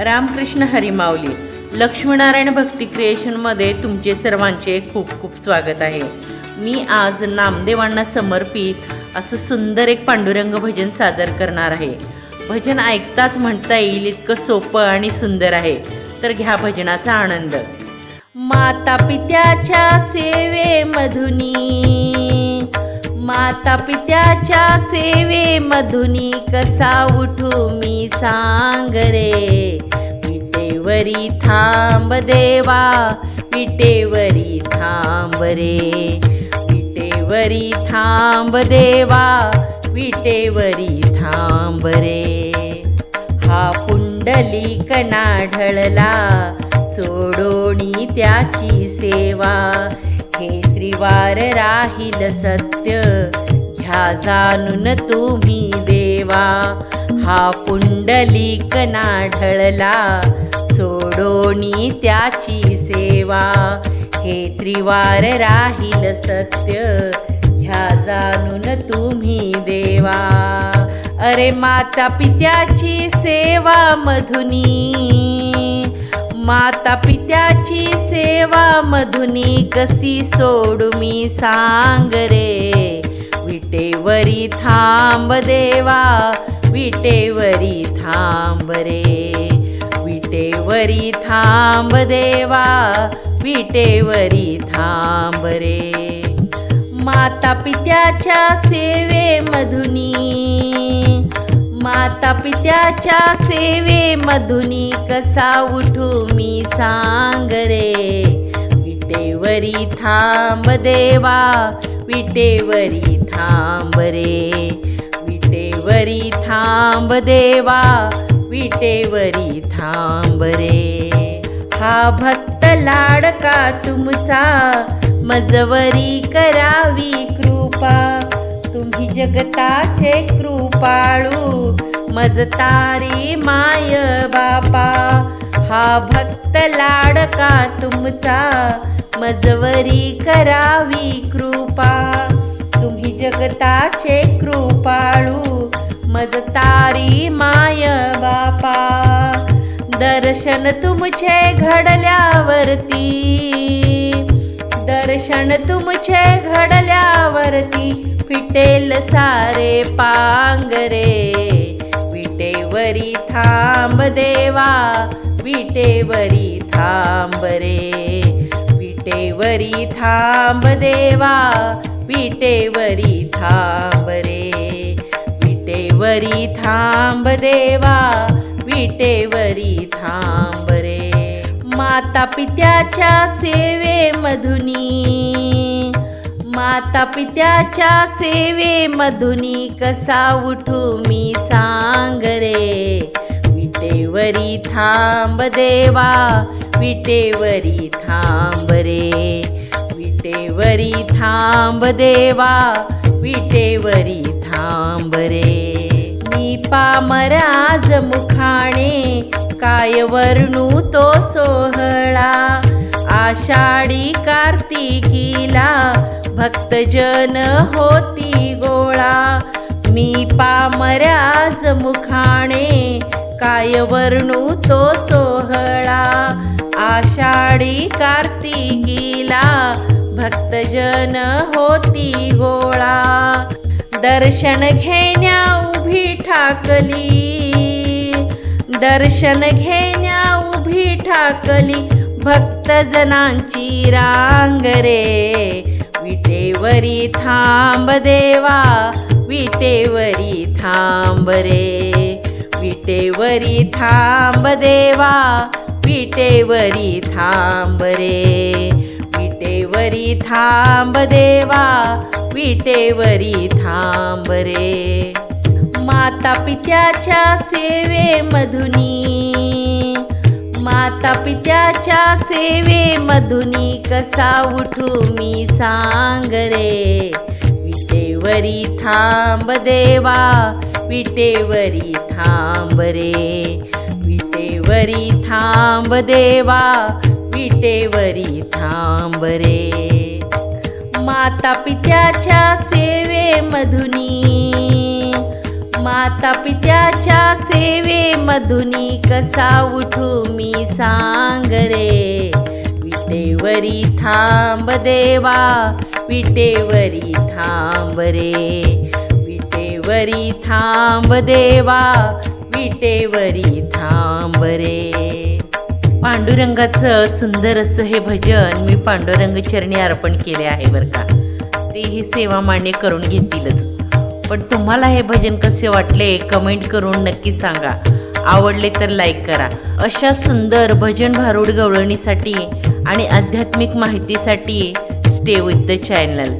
रामकृष्ण हरिमावली लक्ष्मीनारायण भक्ती क्रिएशनमध्ये तुमचे सर्वांचे खूप खूप स्वागत आहे. मी आज नामदेवांना समर्पित असं सुंदर एक पांडुरंग भजन सादर करणार आहे. भजन ऐकताच म्हणता येईल इतकं सोपं आणि सुंदर आहे. तर घ्या भजनाचा आनंद. माता पित्याच्या सेवे मधुनी माता पित्याच्या सेवे मधुनी कसा उठू मी सांग रे? विटेवरी थांब देवा विटेवरी थांब रे. विटेवरी थांब देवा विटेवरी थांब रे. हा पुंडलिक नाढळला सोडोणी त्याची सेवा. वार राहील सत्य घ्या जाणून तुम्ही देवा. हा पुंडलिक नाढळला सोडोनी त्याची सेवा. हे त्रिवार राहील सत्य घ्या जाणून तुम्ही देवा. अरे माता पित्याची सेवा मधुनी माता पित्याची सेवा मधुनी कशी सोडू मी सांग रे? विटेवरी थांब देवा विटेवरी थांब रे. विटेवरी थांब देवा विटेवरी थांब रे. माता पित्याच्या सेवे मधुनी माता पित्याच्या सेवे मधुनी कसा उठू मी सांग रे? विटेवरी थांब देवा विटेवरी थांब रे. विटेवरी थांब देवा विटेवरी थांब रे. हा भक्त लाडका तुमचा मजवरी करावी कृपा. तुम्ही जगताचे कृपाळू मजतारी माय बापा हा भक्त लाडका तुमचा? मजवरी करावी कृपा. तुम्ही जगताचे कृपाळू. मजतारी माय बापा दर्शन तुमचे घडल्यावरती. दर्शन तुमचे घडल्यावरती. फिटेल सारे पांगरे विटेवरी थांब देवा विटेवरी थांब रे. विटेवरी थांब देवा विटेवरी थांब रे. विटेवरी थांब देवा विटेवरी थांब रे. माता पित्याच्या सेवे मधुनी माता पित्याच्या सेवे मधुनी कसा उठू मी सांग रे. विटेवरी थांब देवा विटेवरी थांब रे. विटेवरी थांब देवा विटेवरी थांब रे. मी पामर मुखाणे काय वर्णू तो सोहळा. आषाढी कार्तिकीला भक्तजन होती गोळा. मी पामऱ्याज मुखाणे काय वर्णू तो सोहळा. आषाढी कार्तिकीला भक्तजन होती गोळा. दर्शन घेण्या उभी ठाकली. दर्शन घेण्या उभी ठाकली. भक्त भक्तजनांची रांग रे. विटेवरी थांब देवा विटेवरी थांब रे. विटेवरी थांब देवा विटेवरी थांब रे. विटेवरी थांब देवा विटेवरी थांब रे. माता पित्याच्या सेवे मधुनी माता पित्याच्या सेवे मधुनी कसा उठू मी सांग रे? विटेवरी थांब देवा विटेवरी थांब रे. विटेवरी थांब देवा विटेवरी थांब रे. माता पित्याच्या सेवे मधुनी माता पित्याच्या सेवे मधुनी कसा उठू मी सांग रे. विटेवरी थांब देवा विटेवरी थांब रे. विटेवरी थांब देवा विटेवरी थांब रे. पांडुरंगाचं सुंदर असं हे भजन मी पांडुरंग चरणी अर्पण केले आहे बरं का. तेही सेवा मान्य करून घेतीलच. पण तुम्हाला हे भजन कसे वाटले कमेंट करून नक्की सांगा. आवडले तर लाईक करा. अशा सुंदर भजन भारूड गवळणीसाठी आणि आध्यात्मिक माहितीसाठी stay with the channel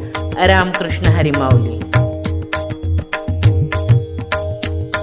Ramakrishna हरिमावली